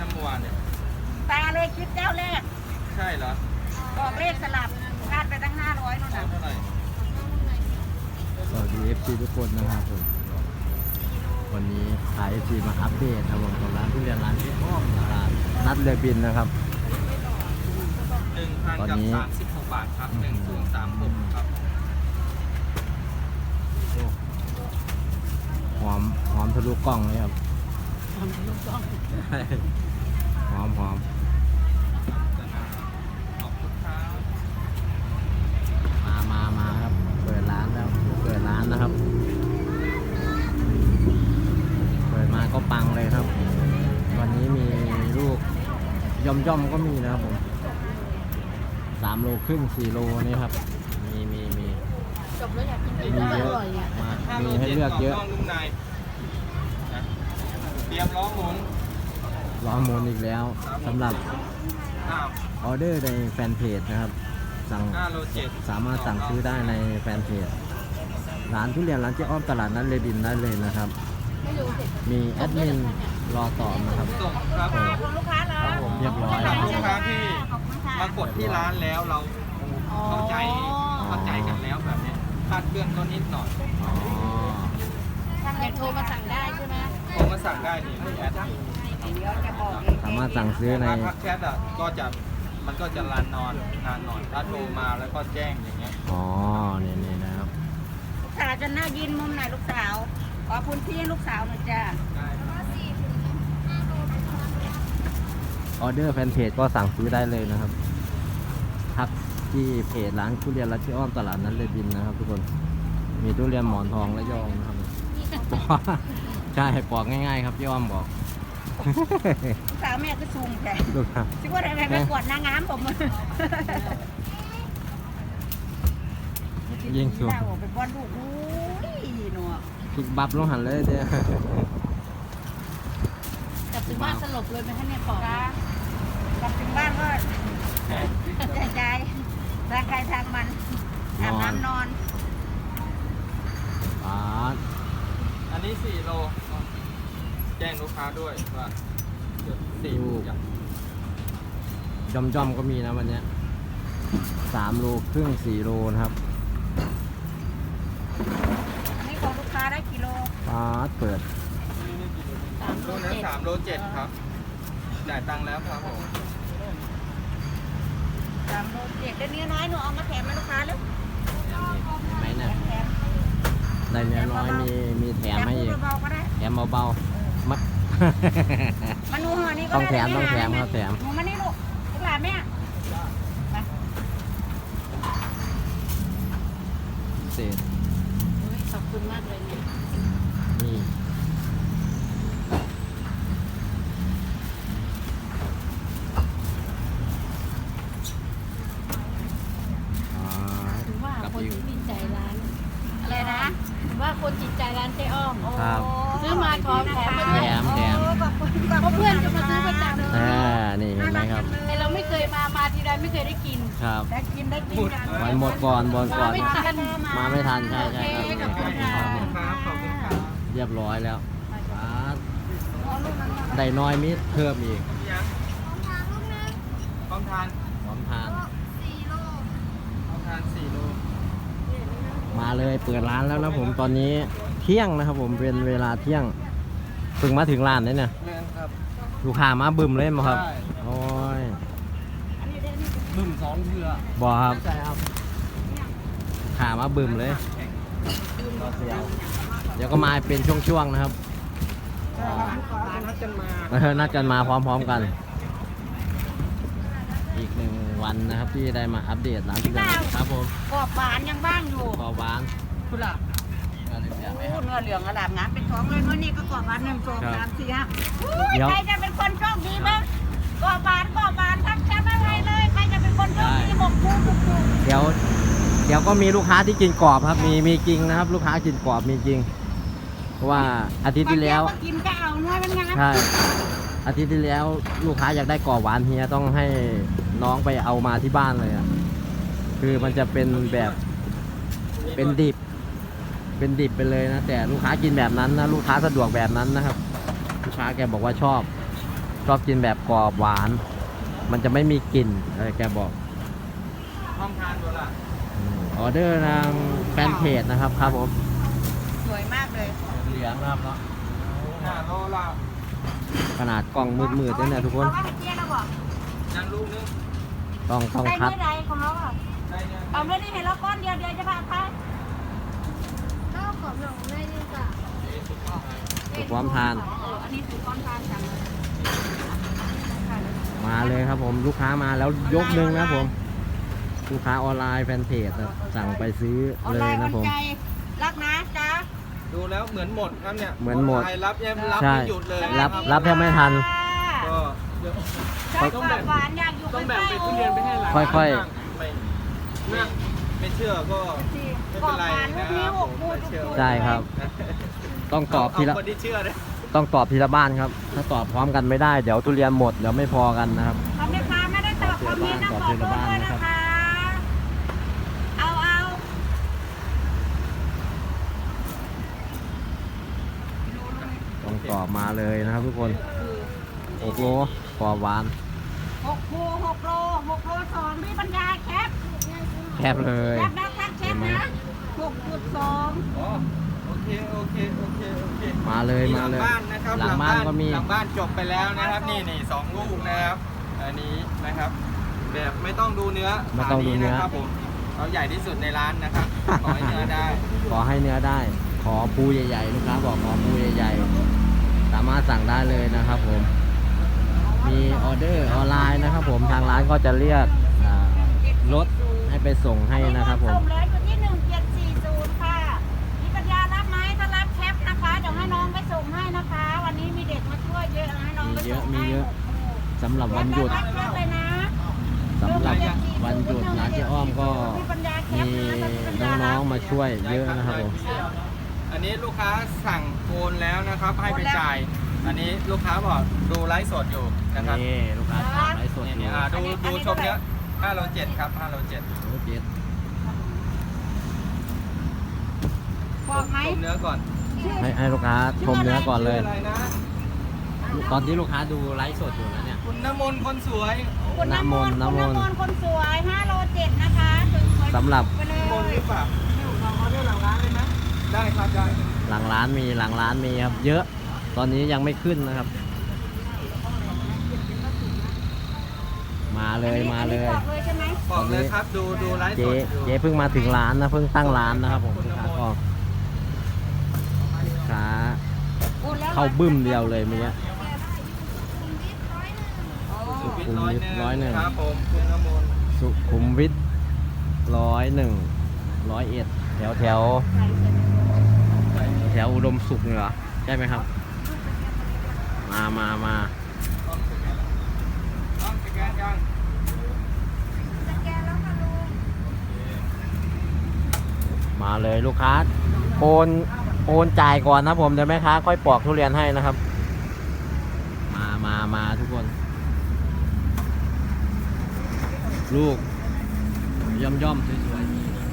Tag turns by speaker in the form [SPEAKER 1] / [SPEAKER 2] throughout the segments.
[SPEAKER 1] น้ำเมื่อวานเนี่ย
[SPEAKER 2] ตาเลยคิดเจ้าแรก
[SPEAKER 1] ใช่เหรอ
[SPEAKER 2] บอกเลขสลับคาดไปตั้งห้าร้อยนู่น
[SPEAKER 1] เอา
[SPEAKER 2] น่ะ
[SPEAKER 1] เท่าไหร่
[SPEAKER 3] สวัสดีเอฟซีทุกคนนะครับผมวันนี้พาเอฟซีมาอัปเดตครับผมของร้านทุเรียนร้านที่อ้อมร้านนัดเรือบินนะครับ
[SPEAKER 1] หนึ่งพัน
[SPEAKER 3] ตอน
[SPEAKER 1] กับ
[SPEAKER 3] นี้
[SPEAKER 1] สามสิบหกบาทครับหนึ่งศูนย์สามหกครับ
[SPEAKER 3] หอมหอมทะลุกล้องเลยครับหอมหอม
[SPEAKER 1] ขอบ คุณครับ
[SPEAKER 3] มามามาครับ เปิดร้านแล้ว เปิดร้านนะครับ เปิดมาก็ปังเลยครับ วันนี้มีลูกย่อมย่อมๆก็มีนะครับผมสามโลครึ่งสี่โลนี่ครับ มีมีมี
[SPEAKER 2] จบแล้วอยากกิน
[SPEAKER 3] มีเยอะมา
[SPEAKER 1] ห้า
[SPEAKER 3] มี
[SPEAKER 1] โล
[SPEAKER 3] ให้
[SPEAKER 1] เจ็ด
[SPEAKER 3] เลือกเยอะ
[SPEAKER 1] กรบนนุ่มในนะเตรียมล้อหมุน
[SPEAKER 3] ล้อหมุนอีกแล้วสำหรับ
[SPEAKER 1] อ้าว
[SPEAKER 3] ออเดอร์ในแฟนเพจนะครับ สั่ง
[SPEAKER 1] ห้าโลเจ็ด
[SPEAKER 3] สามารถสั่งซื้อได้ในแฟนเพจร้านทุเรียนร้านเจ๊อ้อมตลาดนัดเลดินได้เลยนะครับ มีแอดมินรอตอบนะครับ
[SPEAKER 1] ส่งครับผม
[SPEAKER 2] ขอบคุณลูกค้าเลย
[SPEAKER 1] ครับผม
[SPEAKER 3] เรียบร้อย
[SPEAKER 1] ลูกค้าที่
[SPEAKER 2] ขอบคุณค่ะ
[SPEAKER 1] มากดที่ร้านแล้วเราเข้าใจเข้าใจกันแล้วแบบเนี้ยคาดเคลื่อนก็นิดหน่อย
[SPEAKER 3] อ๋อ
[SPEAKER 2] อยากโทรมาสั่งได้ใช่ไหม
[SPEAKER 1] โทรมาสั่งได้นี่ในแอด
[SPEAKER 2] เดี๋ยวจะบอกเอง
[SPEAKER 3] สามารถสั่งซื้อใน
[SPEAKER 1] ถ้าทักแชทอะก็จะมันก็จะลานนอนนานหน่อยถ้าโทรมาแล้วก็แจ้งอย่างเงี้ย
[SPEAKER 3] อ๋อนี่นี่นะครับ
[SPEAKER 2] ลูกสาวจะน่ายินมุมไหนลูกสาว ขอพื้นที่ให้ลูกสาวหน่อยจ้า
[SPEAKER 1] ได้
[SPEAKER 3] ออเดอร์แฟนเพจก็สั่งซื้อได้เลยนะครับ ทักที่เพจร้านทุเรียนร้านเจ๊อ้อมตลาดนัดเลดินนะครับ ทุกคน มีทุเรียนหมอนทองและยองนะครับใช่ปอกง่ายๆ ครับพี่อ้อมบอก
[SPEAKER 2] ลูก สาวแม่ก็ซูมแต่
[SPEAKER 3] ดูครับ
[SPEAKER 2] ชิว่าอะไรไปกวดนางงามผม
[SPEAKER 3] ยิงสูง
[SPEAKER 2] ดาวเป็นบอลลูกอุ้ยหนัว
[SPEAKER 3] คิกบับลงหันเลยเด้อก
[SPEAKER 4] ลับถึงบ้านสลบเลยไหมคะเนี่ยปอก
[SPEAKER 2] ค่ะกลับถึงบ้านก็ใจใจทางใครทางมันอาบน้ำนอน
[SPEAKER 3] ปาด
[SPEAKER 1] อันนี้สี่โล แจ้งลูกค้าด้วยว่าเดี๋ยวสี่อย่าง
[SPEAKER 3] จอมจอมๆก็มีนะวันเนี้ยสามโลครึ่งสี่โลนะครับ
[SPEAKER 2] อันนี้ของลูกค้าได้กิโล
[SPEAKER 3] ปาดเปิด
[SPEAKER 1] โลนั้นสามโลเจ็ดครับ จ่ายตังค์แล้วครับผม
[SPEAKER 2] สามโลเจ็ดเดี๋ยวนี้น้อยหนูเอามาแถมให้ลูกค้าแล้ว
[SPEAKER 3] เห็นไหมเนี่ย
[SPEAKER 2] แถม
[SPEAKER 3] ได้เนื้อน้อยมีมีแถมให้อีก
[SPEAKER 2] เบาๆก็ได้
[SPEAKER 3] แถมเบาๆมัด
[SPEAKER 2] มาดูห่อนี้ก็
[SPEAKER 3] ต้อง
[SPEAKER 2] ได้
[SPEAKER 3] แถมต้องแถมครับแถม
[SPEAKER 2] หนูมานี่ลูกลูกหลานแม่มา
[SPEAKER 3] เศษ
[SPEAKER 4] โอ้ยขอบคุณมากเลยเนี่ย
[SPEAKER 3] นี่อ่า
[SPEAKER 4] ถึงว่า
[SPEAKER 3] กับ
[SPEAKER 4] คน
[SPEAKER 3] อีก
[SPEAKER 4] ที่จิตใจร้าน
[SPEAKER 2] อะไรนะ
[SPEAKER 4] ถึงว่าคนจิตใจร้านเจ๊อ้อม
[SPEAKER 3] ครับ
[SPEAKER 4] ซื้อมาขอแถมมา
[SPEAKER 3] แถ
[SPEAKER 4] ด้วย
[SPEAKER 3] มแถม
[SPEAKER 2] โอ้ขอบคุณขบ
[SPEAKER 4] เพราะ
[SPEAKER 2] คุณ
[SPEAKER 4] เพื่อนจะมาซื้อประจำ
[SPEAKER 3] อ่า นี่เห็นไหมครับ
[SPEAKER 4] แต่เราไม่เคยมามาทีไรไม่เคยได้กิน
[SPEAKER 3] ครับ
[SPEAKER 2] ได้กินได้กินกัน
[SPEAKER 3] วันหมดก่อนบนก่อน
[SPEAKER 4] มาไม่ทัน
[SPEAKER 3] มาไม่ทันใช่ใช่ครับ
[SPEAKER 4] โอเคขอบคุณค่ะ
[SPEAKER 1] ขอบคุณครับขอบคุณครับ
[SPEAKER 3] เรียบร้อยแล้วอ่า
[SPEAKER 2] อ๋อลูกนั้นมา
[SPEAKER 3] ได้น้อยมิดเพิ่มอีก
[SPEAKER 1] ยังพร้อมทาน
[SPEAKER 3] พร้อมทาน
[SPEAKER 1] พร้อมทานสี่โล
[SPEAKER 3] มาเลยเปิดร้านแล้วนะผมตอนนี้เที่ยงนะครับ ผมเป็นเวลาเที่ยงเพิ่งมาถึงร้านเลยเนี่ย
[SPEAKER 1] เงินครับ
[SPEAKER 3] ลูกค้ามาบึมเลยมั้งครับ
[SPEAKER 1] ใช่
[SPEAKER 3] โอ้ย
[SPEAKER 1] บึ้มสองเทือบ
[SPEAKER 3] อครับ
[SPEAKER 1] ใช่ครับ
[SPEAKER 3] ขามาบึมเลยเดี๋ยวก็มาเป็นช่วงๆนะครับ
[SPEAKER 1] ใช่ครับลูกค้านัดกันมา
[SPEAKER 3] เออนัดกันมาพร้อมๆกัน อีกหนึ่งวันนะครับที่ได้มาอัปเดตร้านที่เดิมครับผม
[SPEAKER 2] กรอบหวานยังบ้างอยู่
[SPEAKER 3] กอหวาน
[SPEAKER 1] คุณล่ะ
[SPEAKER 3] เงินเหลือไหม
[SPEAKER 2] โอ้
[SPEAKER 3] ครับ
[SPEAKER 2] เนื้อเหลืองอลามงามเป็นของเลยเมื่อนี้ก็กรอบหวานหนึ่งสอง
[SPEAKER 3] ครับ
[SPEAKER 2] สามสี่ห้าอุ้ย
[SPEAKER 3] เดี๋ยว
[SPEAKER 2] ใครจะเป็นคนโชคดีบ้าง กรอบหวานกรอบหวานทักแชทมาให้เลยใครจะเป็นคนโชคดีบอกกูถูกถูก
[SPEAKER 3] เดี๋ยว เดี๋ยวก็มีลูกค้าที่กินกรอบครับ มีมีจริงนะครับ ลูกค้ากินกรอบมีจริงเพราะว่าอาทิตย์ที่แล้ว
[SPEAKER 2] บางทีก็กินก็เอาเนื้อมันงาม
[SPEAKER 3] ใช่อาทิตย์ที่แล้วลูกค้าอยากได้กรอบหวานเฮียต้องให้น้องไปเอามาที่บ้านเลยอะคือมันจะเป็นแบบเป็นดิบ เป็นดิบไปเลยนะแต่ลูกค้ากินแบบนั้นนะลูกค้าสะดวกแบบนั้นนะครับ ลูกค้าแกบอกว่าชอบ ชอบกินแบบกรอบหวาน มันจะไม่มีกลิ่นอะไรแกบอก
[SPEAKER 1] ห้องทานตัวละ
[SPEAKER 3] อืมออเดอร์ทางแฟนเพจนะครับครับผม
[SPEAKER 2] สวยมากเลย
[SPEAKER 3] เหลืองนะครับเนาะ
[SPEAKER 1] ห้าโลละ
[SPEAKER 3] ขนาดกล่องมืดๆด้วยเนี่ยทุกคน
[SPEAKER 2] เขาให้เจี๊ยบแล้วบอก
[SPEAKER 1] ยังลูกนึง
[SPEAKER 3] ต้องต้อง
[SPEAKER 2] ได้
[SPEAKER 3] คัด
[SPEAKER 2] เมื่อไรของเราอะ
[SPEAKER 1] ได้เนี่ย
[SPEAKER 2] เอาเมื่อนี้เห็นเราก้อนเดียวเดียวจะพาใคร
[SPEAKER 4] ข้าวของหนองได้ดีกว่า
[SPEAKER 3] สุกพร้อมทาน
[SPEAKER 2] เอออันนี้ถือก้อนทานจังเลย
[SPEAKER 3] มาเลยครับผมลูกค้ามาแล้วยกหนึ่งนะครับผม ลูกค้าออนไลน์แฟนเพจนะสั่งไปซื้อ
[SPEAKER 2] ออน
[SPEAKER 3] เล
[SPEAKER 2] ไล
[SPEAKER 3] ย
[SPEAKER 2] น์
[SPEAKER 3] นะ
[SPEAKER 2] วัน
[SPEAKER 3] ผม
[SPEAKER 2] ใจรักนะจ๊ะ
[SPEAKER 1] ดูแล้วเหมือนหมดครับเนี่ย
[SPEAKER 3] เหมือนหมด
[SPEAKER 1] ใครรับยังรับ
[SPEAKER 3] ใช่
[SPEAKER 1] ไม่หยุดเลย
[SPEAKER 3] รับ
[SPEAKER 1] นะค
[SPEAKER 3] รับแทบไม่ทัน
[SPEAKER 1] ก็เดี๋ยว
[SPEAKER 2] ชอบความหวานอยากอยู่
[SPEAKER 1] ต้อง
[SPEAKER 2] ใก
[SPEAKER 1] แบ่ง
[SPEAKER 2] ล้
[SPEAKER 1] ไป
[SPEAKER 2] ๆ
[SPEAKER 1] ทุเรียนไปให้หลาน
[SPEAKER 3] ค่อยๆ
[SPEAKER 1] นั่งไม่นั่งไม่เชื่อก็ไม่
[SPEAKER 2] กร
[SPEAKER 1] เป็
[SPEAKER 2] อนบ
[SPEAKER 1] ไร
[SPEAKER 2] หวานลูกนี้หกพูดทุกคน
[SPEAKER 3] ใช่ครับ ต้องตอบทีละ
[SPEAKER 1] เาคนที่เชื่อเลย
[SPEAKER 3] ต้องตอบทีละบ้านครับ ถ้าตอบพร้อมกันไม่ได้เดี๋ยวทุเรียนหมดเดี๋ยวไม่พอกันนะครับ
[SPEAKER 2] คำเดียวค่ะไม่ได้ตอบคอมเมนต์นะขอโทษด้วยนะคะ เอาเอา
[SPEAKER 3] ต้องตอบมาเลยนะครับทุกคนโอ้โหกรอบหวาน
[SPEAKER 2] หกโลหกโลหกโลสองพี่ปัญญาแคป
[SPEAKER 3] แคบเลย
[SPEAKER 2] แคปนะแคปแคปนะหกจุดสอง
[SPEAKER 1] อ๋อโอ เคโอเคโอเคโอเค
[SPEAKER 3] มาเลย
[SPEAKER 1] ห
[SPEAKER 3] มา
[SPEAKER 1] ลัง
[SPEAKER 3] เลย
[SPEAKER 1] บ้านนะครับ
[SPEAKER 3] หลังบ้านก็มี
[SPEAKER 1] หลังบ้านจบไปแล้วนะครับนี่นี่สองลูกนะครับอันนี้นะครับ แบบไม่ต้องดูเนื้อ
[SPEAKER 3] ไม่ต้องดูเนื้อ
[SPEAKER 1] ฝานะครับผมเราใหญ่ที่สุดในร้านนะครับขอให้เนื้อได้
[SPEAKER 3] ขอให้เนื้อได้ ขอปูใหญ่ๆลูกค้าบอกขอปูใหญ่ๆสามารถสั่งได้เลยนะครับผม มีออเดอร์ออนไลน์นะครับ ผมทางร้านก็จะเรียกอ่ารถให้ไปส่งให้นะครับผม
[SPEAKER 2] มีเยอะสำ
[SPEAKER 3] หรับวันหยุด
[SPEAKER 2] รับแคปเลยนะ
[SPEAKER 3] สำหรับวันหยุดร้านเจ๊อ้อมก็
[SPEAKER 2] พี่ปัญญาแค
[SPEAKER 3] มี
[SPEAKER 2] ปนะถ้าพี่ปัญญา
[SPEAKER 3] น้
[SPEAKER 2] รั
[SPEAKER 3] อบงๆมาช่วยเยอะนะครับผม
[SPEAKER 1] อันนี้ลูกค้าสั่งโอนแล้วนะครับให้ไปจ่าย อันนี้ลูกค้าบอกดูไลฟ์สดอยู่นะครับ
[SPEAKER 3] นี่ลูกค้าถามไลฟ์สด
[SPEAKER 1] นี่
[SPEAKER 3] อยู่
[SPEAKER 1] นี่อ่าดูดูชมเนี้ย5โล7ครับ5โล7
[SPEAKER 3] โอ้เจ็ด
[SPEAKER 2] บอกไหม
[SPEAKER 1] ชมเนื้อก่อน
[SPEAKER 3] ให้ให้ลูกค้าชมเนื้อก่อนเลย
[SPEAKER 1] ชื่อะไรนะ
[SPEAKER 3] ตอนที่ลูกค้าดูไลฟ์สดอยู่นะเนี่ย
[SPEAKER 1] คุณน้ำมนต์คนสวย
[SPEAKER 2] คุณน้ำมนต์
[SPEAKER 3] น้ำ
[SPEAKER 2] คุณ
[SPEAKER 3] มนต์
[SPEAKER 2] น้ำมนต์คนสวย5โล7นะคะสวยๆ
[SPEAKER 3] สำหรับ
[SPEAKER 2] ไปเล
[SPEAKER 1] น้ำมนต์ห
[SPEAKER 2] ย
[SPEAKER 1] รือเปล่าเอาออเดอร์หลังร้านเลยไหมได้ครับได้
[SPEAKER 3] หลังร้านมีหลังร้านมีครับ เยอะ ตอนนี้ยังไม่ขึ้นนะครับ มาเลยมาเลย
[SPEAKER 2] บอกเลยใช่ไหม
[SPEAKER 1] บอกเลยครับดูดูไลฟ์ส
[SPEAKER 3] เจ๊
[SPEAKER 1] ดอยู่
[SPEAKER 3] เจ๊เพิ่งมาถึงร้านนะเพิ่งตั้งร้านนะครับผมลูกค้าก็ลูกค้า
[SPEAKER 2] โอนแล้ว
[SPEAKER 3] เข้าบึ้มเดียวเลยเมื่อกี้
[SPEAKER 1] สุ ขุม
[SPEAKER 3] สุขุมวิ
[SPEAKER 1] วิ
[SPEAKER 3] ทร้อยหนึ่ง
[SPEAKER 1] ครับผมคุณน้ำมนต์
[SPEAKER 3] สุขุมวิทร้อยหนึ่งร้อยเอ็ดแถวแถวแถวอุดมสุขเหรอใช่ไหมครับ มามามา
[SPEAKER 1] ต้องสแกนต้องสแกนยัง
[SPEAKER 3] มาเลยลูกค้าโอนโอนจ่ายก่อนนะผมเดี๋ยวแม่ค้าค่อยปอกทุเรียนให้นะครับ มามามาทุกคน ลูก ย่อมย่อมๆสวยๆนี่นะ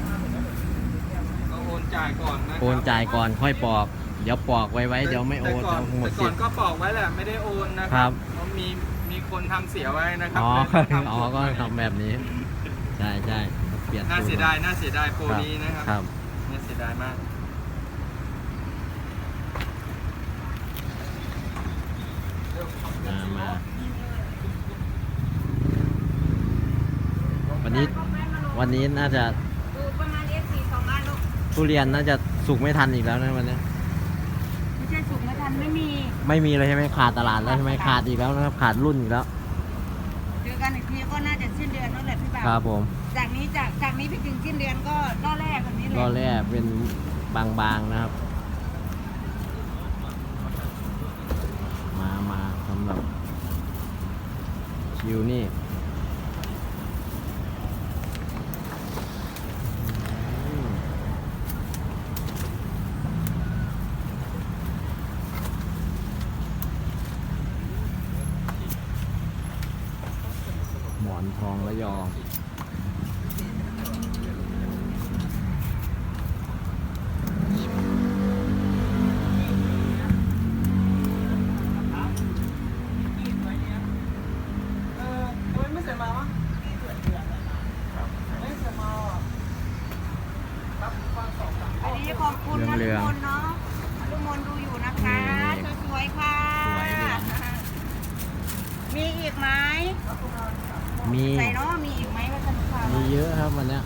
[SPEAKER 1] ต้องโอนจ่ายก่อนนะครับ
[SPEAKER 3] โอนจ่ายก่อนค่อยปอก เดี๋ยวปอกไว้ไว้เดี๋ยวไม่โอน
[SPEAKER 1] แต่ก่
[SPEAKER 3] เดี๋ยวหมด
[SPEAKER 1] แต่
[SPEAKER 3] สิ
[SPEAKER 1] ก่อ
[SPEAKER 3] ท
[SPEAKER 1] น
[SPEAKER 3] ธิ์
[SPEAKER 1] ก็บอกไว้แหละไม่ได้โอนนะค
[SPEAKER 3] ครั
[SPEAKER 1] รับเพราะมีมีคนทำเสียไว้นะครั
[SPEAKER 3] อ๋อ
[SPEAKER 1] เลยต้ง
[SPEAKER 3] อ๋อ
[SPEAKER 1] สูตร
[SPEAKER 3] ก็
[SPEAKER 1] ใหม่
[SPEAKER 3] ทำแบบนี้ ใช่ใช่เปลี่ยน
[SPEAKER 1] น่า
[SPEAKER 3] สูตร
[SPEAKER 1] เสียดายน่าเสียดายโปร
[SPEAKER 3] ครับ
[SPEAKER 1] นี้นะครับ
[SPEAKER 3] ครับ
[SPEAKER 1] น่าเสียดายมาก
[SPEAKER 3] มามา วันนี้วันนี้น่าจะ
[SPEAKER 2] ดูประมาณ S4 สองอันลูก
[SPEAKER 3] ทุเรียนน่าจะสุกไม่ทันอีกแล้วนะวันนี้
[SPEAKER 2] ไม่ใช่สุกไม่ทันไม่มี
[SPEAKER 3] ไม่มีเลยใช่ไหมขาดตลาดแล้วใช่ไหมขาดอีกแล้วนะครับขาดรุ่นอีกแล้ว
[SPEAKER 2] เจอกันอีกทีก็น่าจะสิ้นเดือนนั่นแหละพี่บ่าว
[SPEAKER 3] ครับผม
[SPEAKER 2] จากนี้จากจากนี้ไปถึงสิ้นเดือนก็รอบแรกแบบนี้เลย
[SPEAKER 3] ก็แรกเป็นบางๆนะครับ มามาสำหรับคิวนี่ มทองระยองเรื
[SPEAKER 2] องเรือง
[SPEAKER 3] มี
[SPEAKER 2] ใส่เนาะมีอีกไหมว่าสนุกค่ะ
[SPEAKER 3] มีเยอะครับวันเนี้ย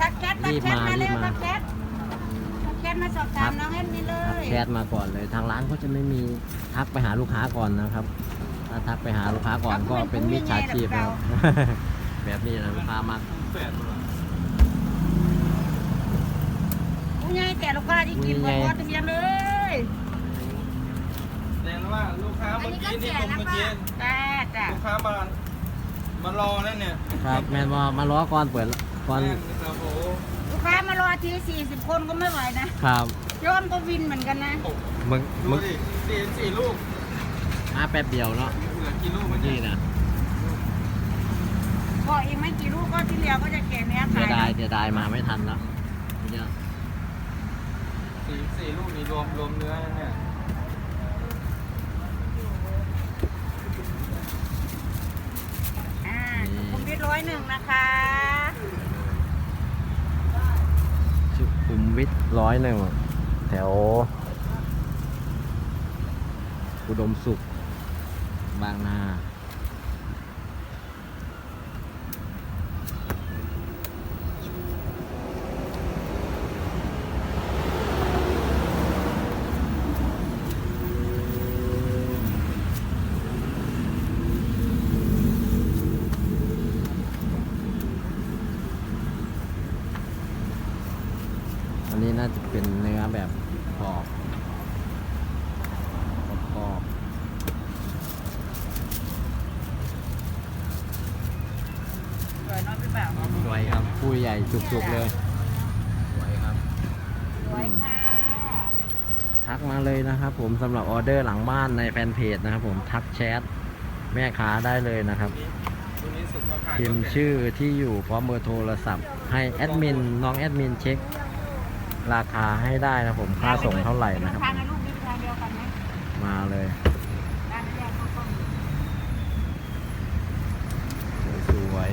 [SPEAKER 2] ทักแชททักแชท
[SPEAKER 3] รีบมา
[SPEAKER 2] มาเร็ว
[SPEAKER 3] รีบมา
[SPEAKER 2] ทักแชททักแชทมาสอบถามน้องแอมนี่เล
[SPEAKER 3] ทัก
[SPEAKER 2] ย
[SPEAKER 3] แชทมาก่อนเลยทางร้านเขาจะไม่มีทักไปหาลูกค้าก่อนนะครับ ถ้าทักไปหาลูกค้าก่อนก็เป็นมิจฉาชีพครับ แบบนี้นะลูกค้ามา
[SPEAKER 1] แปดหรอ
[SPEAKER 2] ผู้ใหญ่แต่ลูกค้าที่กิน
[SPEAKER 3] ผู้
[SPEAKER 2] บ
[SPEAKER 3] ใหญ่
[SPEAKER 2] นรถทะเบียนเลย
[SPEAKER 1] แสดงว่าลูกค้าเมื่อกี้นี่ผมเมื่อกี้
[SPEAKER 2] จ้าจ้า
[SPEAKER 1] ลูกค้ามา มารอแล้วเนี่ย
[SPEAKER 3] ครับแมนบอมาล้อก่อนเปิดก่อน
[SPEAKER 1] แน่นครับโอ้โห
[SPEAKER 2] ลูกค้ามารอทีสี่สิบคนก็ไม่ไหวนะครับโยมก็วินเหมือนกันนะ
[SPEAKER 3] มึง
[SPEAKER 1] ดู
[SPEAKER 3] มึง
[SPEAKER 1] ดิสี่สี่ลูก
[SPEAKER 3] มาแป๊บเดียวเนาะ
[SPEAKER 1] เหลือกี่ลูก
[SPEAKER 3] เมื่
[SPEAKER 1] เมื่
[SPEAKER 3] อ
[SPEAKER 1] อ
[SPEAKER 3] กี้
[SPEAKER 1] กี้
[SPEAKER 3] นะ
[SPEAKER 2] ก็อีกไม่กี่ลูกก็ที่เหลือก็จะเก็บเนี้ย
[SPEAKER 3] เสี
[SPEAKER 2] ขายย
[SPEAKER 3] ดายเสียดายมาไม่ทันแล้วเนี่ย
[SPEAKER 1] สี่สี่ลูกนี่รวมรวมเนื้อเนี่ย
[SPEAKER 2] อ่าสุขุมวิท ร้อยหนึ่งนะคะ
[SPEAKER 3] สุขุมวิทร้อยหนึ่งแถวอุดมสุข บางนา อั นนี้น่าจะเป็นเนื้อแบบกรอบกรอบ
[SPEAKER 2] สวยเน้อยพี่บ่าว
[SPEAKER 3] ๆสวยครับผู้ใหญ่จุกๆเลยสวยครับ
[SPEAKER 2] สวยค่ะ
[SPEAKER 3] ทักมาเลยนะครับผมสำหรับออเดอร์หลังบ้านในแฟนเพจนะครับผมทักแชทแม่ค้าได้เลยนะครับ
[SPEAKER 1] ตัวนี้สุกมาขาย
[SPEAKER 3] พิมพ์ชื่อที่อยู่พร้อมเบอร์โทรศัพท์ให้แอดมินน้องแอดมินเช็ค ราคาให้ได้นะผมค่าส่งเท่าไหร่นะครับ
[SPEAKER 2] ทางกับลูกนี่ทางเดียวกันไหม
[SPEAKER 3] มาเลย
[SPEAKER 2] ด้านแรกก็ต้อง
[SPEAKER 3] สวย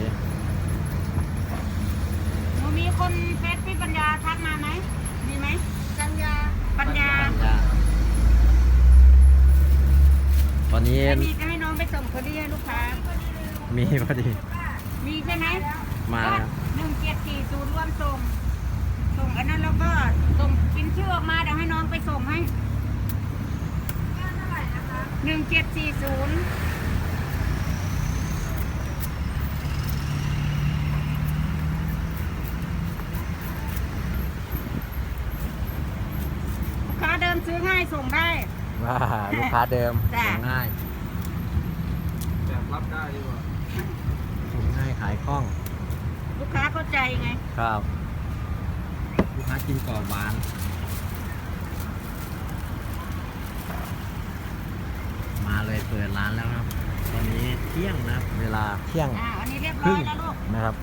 [SPEAKER 2] หนูมีคนเฟซพี่ปัญญาทักมาไหมมีไหม
[SPEAKER 4] กัญญา
[SPEAKER 2] ปัญญา
[SPEAKER 3] ปัญญาตอนนี้
[SPEAKER 2] ไม่มีจะให้น้องไปส่งคนที่ให้ลูกค้า
[SPEAKER 3] มีพอดี
[SPEAKER 2] มีใช่ไหม
[SPEAKER 3] มา
[SPEAKER 2] หนึ่งเจ็ดสี่ศูนย์รวมส่ง ส่งอันนั้นแล้วก็ส่งกินชื่อออกมาเดี๋ยวให้น้องไปส่งให้หนึ่งเจ็ดสี่ศูนย์ลูกค้าเดิมซื้อง่ายส่งได้
[SPEAKER 3] ว่าลูกค้าเดิม
[SPEAKER 2] จ้ะ
[SPEAKER 3] ส่งง่าย
[SPEAKER 1] แบบรับได้ดีกว่า
[SPEAKER 3] ส่งง่ายขายคล่อง
[SPEAKER 2] ลูกค้าเข้าใจไง
[SPEAKER 3] ครับ ลูกค้ากินกรอบหวานมาเลยเปิดร้านแล้วครับ ตอนนี้เที่ยงนะครับเวลาเที่ยง
[SPEAKER 2] อ่าวันนี้เรียบ
[SPEAKER 3] ค
[SPEAKER 2] ร้อ
[SPEAKER 3] รึ่ง
[SPEAKER 2] ยแล้วลูก
[SPEAKER 3] นะครับ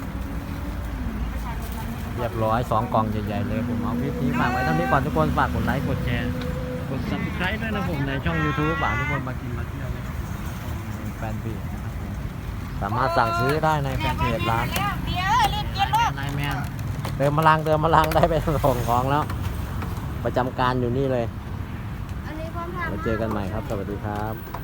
[SPEAKER 3] เรียบร้อยสองกล่องใหญ่ๆเลยผมเอาคลิปนี้ฝากไว้เท่านี้ก่อนทุกคนฝากกดไลค์กดแชร์กด subscribe ด้วยนะผมในช่อง YouTube ฝากทุกคนมากินมาเที่ยวในแฟนเพจนะครับผมสามารถสั่งซื้อได้ในแฟนเพจร้าน
[SPEAKER 2] เดี๋ยวรีบกินลูก
[SPEAKER 3] ไลน์แมน เติมพลังเติมพลังได้ไปส่งของแล้ว ประจำการอยู่นี่เลย
[SPEAKER 4] อันนี้พร้อมทำ
[SPEAKER 3] แล้วเจอกันใหม่ครับ สวัสดีครับ